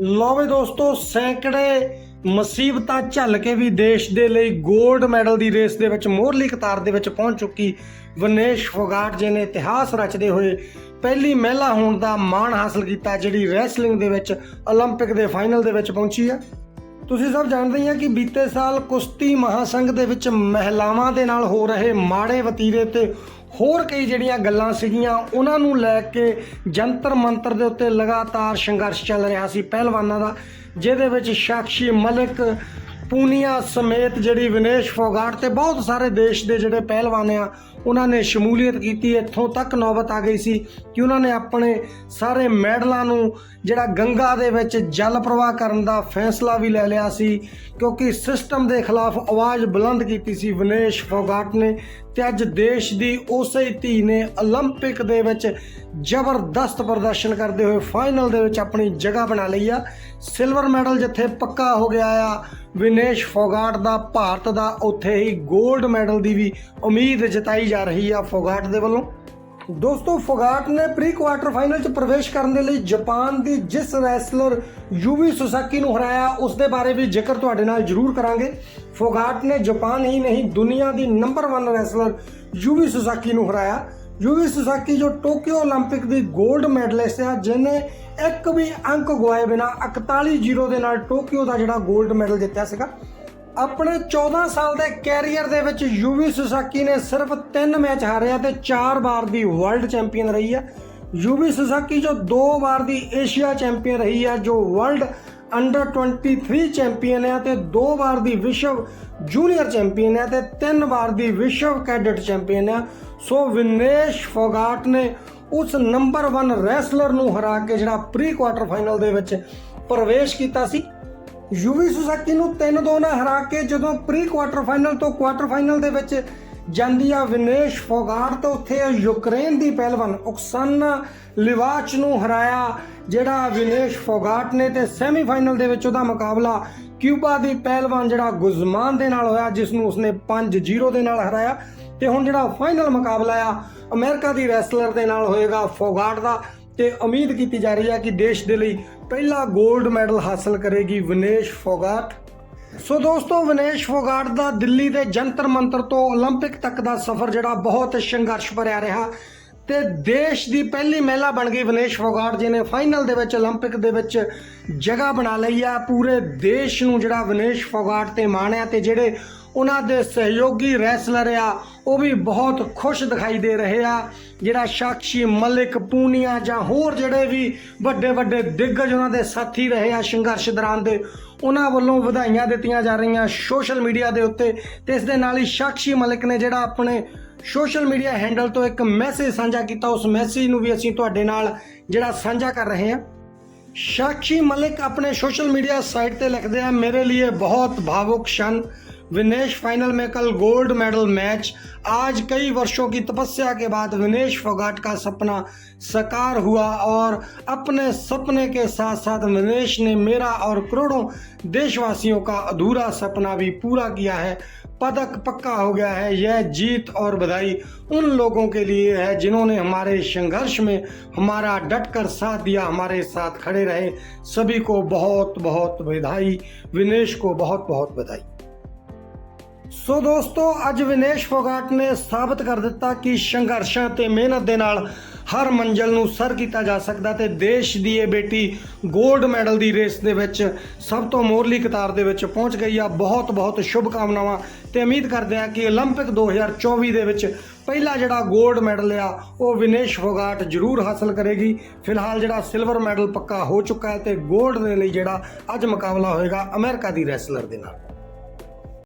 ਲਓ ਵੀ ਦੋਸਤੋ, ਸੈਂਕੜੇ ਮੁਸੀਬਤਾਂ ਝੱਲ ਕੇ ਵੀ ਦੇਸ਼ ਦੇ ਲਈ 골ਡ ਮੈਡਲ ਦੀ ਰੇਸ ਦੇ ਵਿੱਚ ਮੋਹਰਲੀ ਕਤਾਰ ਦੇ ਵਿੱਚ ਪਹੁੰਚ ਚੁੱਕੀ ਵਿਨੇਸ਼ ਫੋਗਾਟ ਜੀ ਨੇ ਇਤਿਹਾਸ ਰਚਦੇ ਹੋਏ ਪਹਿਲੀ ਮਹਿਲਾ ਹੋਣ ਦਾ ਮਾਣ ਹਾਸਲ ਕੀਤਾ, ਜਿਹੜੀ ਰੈਸਲਿੰਗ ਦੇ ਵਿੱਚ 올림픽 ਦੇ ਫਾਈਨਲ ਦੇ ਵਿੱਚ ਪਹੁੰਚੀ ਆ। ਤੁਸੀਂ ਸਭ ਜਾਣਦੇ ਹੀ ਆ ਕਿ ਬੀਤੇ ਸਾਲ ਕੁਸ਼ਤੀ ਮਹਾਸੰਘ ਦੇ ਵਿੱਚ ਮਹਿਲਾਵਾਂ ਦੇ ਨਾਲ ਹੋ ਰਹੇ ਮਾੜੇ ਵਤੀਰੇ ਤੇ ਹੋਰ ਕਈ ਜਿਹੜੀਆਂ ਗੱਲਾਂ ਸੀਗੀਆਂ, ਉਹਨਾਂ ਨੂੰ ਲੈ ਕੇ ਜੰਤਰ ਮੰਤਰ ਦੇ ਉੱਤੇ ਲਗਾਤਾਰ ਸੰਘਰਸ਼ ਚੱਲ ਰਿਹਾ ਸੀ ਪਹਿਲਵਾਨਾਂ ਦਾ, ਜਿਹਦੇ ਵਿੱਚ ਸਾਕਸ਼ੀ ਮਲਿਕ ਪੂਨੀਆ ਸਮੇਤ ਜਿਹੜੀ ਵਿਨੇਸ਼ ਫੋਗਾਟ ਤੇ ਬਹੁਤ ਸਾਰੇ ਦੇਸ਼ ਦੇ ਜਿਹੜੇ ਪਹਿਲਵਾਨ ਆ ਉਹਨਾਂ ਨੇ ਸ਼ਮੂਲੀਅਤ ਕੀਤੀ ਇੱਥੋਂ ਤੱਕ ਨੌਬਤ ਆ ਗਈ ਸੀ ਕਿ ਉਹਨਾਂ ਨੇ ਆਪਣੇ ਸਾਰੇ ਮੈਡਲਾਂ ਨੂੰ ਜਿਹੜਾ ਗੰਗਾ ਦੇ ਵਿੱਚ ਜਲ ਪ੍ਰਵਾਹ ਕਰਨ ਦਾ ਫੈਸਲਾ ਵੀ ਲੈ ਲਿਆ ਸੀ ਕਿਉਂਕਿ ਸਿਸਟਮ ਦੇ ਖਿਲਾਫ ਆਵਾਜ਼ ਬੁਲੰਦ ਕੀਤੀ ਸੀ ਵਿਨੇਸ਼ ਫੋਗਾਟ ਨੇ ਤੇ ਅੱਜ ਦੇਸ਼ ਦੀ ਉਸੇ ਹੀ ਧੀ ਨੇ 올림픽 ਦੇ ਵਿੱਚ ਜ਼ਬਰਦਸਤ ਪ੍ਰਦਰਸ਼ਨ ਕਰਦੇ ਹੋਏ ਫਾਈਨਲ ਦੇ ਵਿੱਚ ਆਪਣੀ ਜਗ੍ਹਾ ਬਣਾ ਲਈ ਆ ਸਿਲਵਰ ਮੈਡਲ ਜਿੱਥੇ ਪੱਕਾ ਹੋ ਗਿਆ ਆ। ਵਿਨੇਸ਼ ਫੋਗਾਟ ਦਾ ਭਾਰਤ ਦਾ ਉੱਥੇ ਹੀ 골ਡ ਮੈਡਲ ਦੀ ਵੀ ਉਮੀਦ ਜਤਾਈ ਜਾ ਰਹੀ ਆ ਫੋਗਾਟ ਦੇ ਵੱਲੋਂ। ਦੋਸਤੋ, ਫੋਗਾਟ ਨੇ ਪ੍ਰੀ ਕੁਆਟਰ ਫਾਈਨਲ ਚ ਪ੍ਰਵੇਸ਼ ਕਰਨ ਦੇ ਲਈ ਜਾਪਾਨ ਦੀ ਜਿਸ ਰੈਸਲਰ ਯੂਵੀ ਸੁਸਾਕੀ ਨੂੰ ਹਰਾਇਆ, ਉਸ ਦੇ ਬਾਰੇ ਵੀ ਜ਼ਿਕਰ ਤੁਹਾਡੇ ਨਾਲ ਜ਼ਰੂਰ ਕਰਾਂਗੇ। ਫੋਗਾਟ ਨੇ ਜਾਪਾਨ ਹੀ ਨਹੀਂ, ਦੁਨੀਆ ਦੀ ਨੰਬਰ 1 ਰੈਸਲਰ ਯੂਵੀ ਸੁਸਾਕੀ ਨੂੰ ਹਰਾਇਆ। ਯੂਵੀ ਸੁਸਾਕੀ ਜੋ ਟੋਕਿਓ 올림픽 ਦੀ 골ਡ ਮੈਡਲਿਸਟ ਹੈ, ਜਿਹਨੇ ਇੱਕ ਵੀ ਅੰਕ ਗੁਆਏ ਬਿਨਾ 41 ਜ਼ੀਰੋ ਦੇ ਨਾਲ ਟੋਕੀਓ ਦਾ ਜਿਹੜਾ 골ਡ ਮੈਡਲ ਜਿੱਤਿਆ ਸੀਗਾ, ਆਪਣੇ 14 ਸਾਲ ਦੇ ਕੈਰੀਅਰ ਦੇ ਵਿੱਚ ਯੂਵੀ ਸੁਸਾਕੀ ਨੇ ਸਿਰਫ 3 ਮੈਚ ਹਾਰਿਆ ਤੇ 4 ਵਾਰ ਦੀ ਵਰਲਡ ਚੈਂਪੀਅਨ ਰਹੀ ਹੈ। ਯੂਵੀ ਸੁਸਾਕੀ ਜੋ 2 ਵਾਰ ਦੀ ਏਸ਼ੀਆ ਚੈਂਪੀਅਨ ਰਹੀ ਹੈ, ਜੋ ਵਰਲਡ ਅੰਡਰ 23 ਚੈਂਪੀਅਨ ਹੈ ਤੇ ਦੋ ਵਾਰ ਦੀ ਵਿਸ਼ਵ ਜੂਨੀਅਰ ਚੈਂਪੀਅਨ ਹੈ ਤੇ ਤਿੰਨ ਵਾਰ ਦੀ ਵਿਸ਼ਵ ਕੈਡਟ ਚੈਂਪੀਅਨ ਹੈ। ਸੋ ਵਿਨੇਸ਼ ਫੋਗਾਟ ਨੇ ਉਸ ਨੰਬਰ 1 ਰੈਸਲਰ ਨੂੰ ਹਰਾ ਕੇ ਜਿਹੜਾ ਪ੍ਰੀ ਕੁਆਟਰ ਫਾਈਨਲ ਦੇ ਵਿੱਚ ਪ੍ਰਵੇਸ਼ ਕੀਤਾ ਸੀ। ਯੂਵੀ ਸੁਸਾਕੀ ਨੂੰ 3-2 ਨਾਲ ਹਰਾ ਕੇ ਜਦੋਂ ਪ੍ਰੀ ਕੁਆਟਰ ਫਾਈਨਲ ਤੋਂ ਕੁਆਟਰ ਫਾਈਨਲ ਦੇ ਵਿੱਚ ਜਾਂਦੀ ਆ ਵਿਨੇਸ਼ ਫੋਗਾਟ ਤੋਂ ਉੱਥੇ ਯੂਕਰੇਨ ਦੀ ਪਹਿਲਵਾਨ ਉਕਸਾਨਾ ਲਿਵਾਚ ਨੂੰ ਹਰਾਇਆ, ਜਿਹੜਾ ਵਿਨੇਸ਼ ਫੋਗਾਟ ਨੇ ਤੇ ਸੈਮੀਫਾਈਨਲ ਦੇ ਵਿੱਚ ਉਹਦਾ ਮੁਕਾਬਲਾ ਕਿਊਬਾ ਦੀ ਪਹਿਲਵਾਨ ਜਿਹੜਾ ਗੁਜ਼ਮਾਨ ਦੇ ਨਾਲ ਹੋਇਆ, ਜਿਸ ਨੂੰ ਉਸਨੇ 5-0 ਦੇ ਨਾਲ ਹਰਾਇਆ ਤੇ ਹੁਣ ਜਿਹੜਾ ਫਾਈਨਲ ਮੁਕਾਬਲਾ ਆ, ਅਮਰੀਕਾ ਦੀ ਰੈਸਲਰ ਦੇ ਨਾਲ ਹੋਏਗਾ ਫੋਗਾਟ ਦਾ ਤੇ ਉਮੀਦ ਕੀਤੀ ਜਾ ਰਹੀ ਹੈ ਕਿ ਦੇਸ਼ ਦੇ ਲਈ ਪਹਿਲਾ 골ਡ ਮੈਡਲ ਹਾਸਲ ਕਰੇਗੀ ਵਿਨੇਸ਼ ਫੋਗਾਟ। ਸੋ ਦੋਸਤੋ ਵਿਨੇਸ਼ ਫੋਗਾਟ ਦਾ ਦਿੱਲੀ ਦੇ ਜੰਤਰ ਮੰਤਰ ਤੋਂ 올림픽 ਤੱਕ ਦਾ ਸਫ਼ਰ ਜਿਹੜਾ ਬਹੁਤ ਸੰਘਰਸ਼ ਭਰਿਆ ਰਿਹਾ ਤੇ ਦੇਸ਼ ਦੀ ਪਹਿਲੀ ਮਹਿਲਾ ਬਣ ਗਈ ਵਿਨੇਸ਼ ਫੋਗਾਟ ਜੀ ਨੇ ਫਾਈਨਲ ਦੇ ਵਿੱਚ 올림픽 ਦੇ ਵਿੱਚ ਜਗ੍ਹਾ ਬਣਾ ਲਈ ਆ ਪੂਰੇ ਦੇਸ਼ ਨੂੰ ਜਿਹੜਾ ਵਿਨੇਸ਼ ਫੋਗਾਟ ਤੇ ਮਾਣਿਆ ਤੇ ਜਿਹੜੇ ਉਹਨਾਂ ਦੇ ਸਹਿਯੋਗੀ ਰੈਸਲਰ ਆ, ਉਹ ਵੀ ਬਹੁਤ ਖੁਸ਼ ਦਿਖਾਈ ਦੇ ਰਹੇ ਆ। ਜਿਹੜਾ ਸ਼ਾਕਸ਼ੀ ਮਲਿਕ ਪੂਨੀਆ ਜਾਂ ਹੋਰ ਜਿਹੜੇ ਵੀ ਵੱਡੇ ਵੱਡੇ ਦਿੱਗਜ ਉਹਨਾਂ ਦੇ ਸਾਥੀ ਰਹੇ ਆ ਸੰਘਰਸ਼ ਦੌਰਾਨ ਦੇ, ਉਹਨਾਂ ਵੱਲੋਂ ਵਧਾਈਆਂ ਦਿੱਤੀਆਂ ਜਾ ਰਹੀਆਂ ਸੋਸ਼ਲ ਮੀਡੀਆ ਦੇ ਉੱਤੇ। ਤੇ ਇਸ ਦੇ ਨਾਲ ਹੀ ਸ਼ਾਕਸ਼ੀ ਮਲਿਕ ਨੇ ਜਿਹੜਾ ਆਪਣੇ ਸੋਸ਼ਲ ਮੀਡੀਆ ਹੈਂਡਲ ਤੋਂ ਇੱਕ ਮੈਸੇਜ ਸਾਂਝਾ ਕੀਤਾ, ਉਸ ਮੈਸੇਜ ਨੂੰ ਵੀ ਅਸੀਂ ਤੁਹਾਡੇ ਨਾਲ ਜਿਹੜਾ ਸਾਂਝਾ ਕਰ ਰਹੇ ਹਾਂ। ਸ਼ਾਕਸ਼ੀ ਮਲਿਕ ਆਪਣੇ ਸੋਸ਼ਲ ਮੀਡੀਆ ਸਾਈਟ ਤੇ ਲਿਖਦੇ ਆ, ਮੇਰੇ ਲਈ ਬਹੁਤ ਭਾਵੁਕ ਸ਼ਨ। विनेश फाइनल में कल गोल्ड मेडल मैच। आज कई वर्षों की तपस्या के बाद विनेश फोगाट का सपना साकार हुआ और अपने सपने के साथ साथ विनेश ने मेरा और करोड़ों देशवासियों का अधूरा सपना भी पूरा किया है। पदक पक्का हो गया है, यह जीत और बधाई उन लोगों के लिए है जिन्होंने हमारे संघर्ष में हमारा डट कर साथ दिया, हमारे साथ खड़े रहे। सभी को बहुत बहुत बधाई, विनेश को बहुत बहुत बधाई। ਸੋ ਦੋਸਤੋ, ਅੱਜ ਵਿਨੇਸ਼ ਫੋਗਾਟ ਨੇ ਸਾਬਤ ਕਰ ਦਿੱਤਾ ਕਿ ਸੰਘਰਸ਼ਾਂ ਤੇ ਮਿਹਨਤ ਦੇ ਨਾਲ ਹਰ ਮੰਜ਼ਲ ਨੂੰ ਸਰ ਕੀਤਾ ਜਾ ਸਕਦਾ ਤੇ ਦੇਸ਼ ਦੀ ਇਹ ਬੇਟੀ 골ਡ ਮੈਡਲ ਦੀ ਰੇਸ ਦੇ ਵਿੱਚ ਸਭ ਤੋਂ ਮੋਰਲੀ ਕਤਾਰ ਦੇ ਵਿੱਚ ਪਹੁੰਚ ਗਈ ਆ। ਬਹੁਤ ਬਹੁਤ ਸ਼ੁਭ ਕਾਮਨਾਵਾਂ ਤੇ ਉਮੀਦ ਕਰਦੇ ਆ ਕਿ 올림픽 2024 ਦੇ ਵਿੱਚ ਪਹਿਲਾ ਜਿਹੜਾ 골ਡ ਮੈਡਲ ਆ, ਉਹ ਵਿਨੇਸ਼ ਫੋਗਾਟ ਜ਼ਰੂਰ ਹਾਸਲ ਕਰੇਗੀ। ਫਿਲਹਾਲ ਜਿਹੜਾ ਸਿਲਵਰ ਮੈਡਲ ਪੱਕਾ ਹੋ ਚੁੱਕਾ ਹੈ ਤੇ 골ਡ ਦੇ ਲਈ ਜਿਹੜਾ ਅੱਜ ਮੁਕਾਬਲਾ ਹੋਏਗਾ ਅਮਰੀਕਾ ਦੀ ਰੈਸਲਰ ਦੇ ਨਾਲ।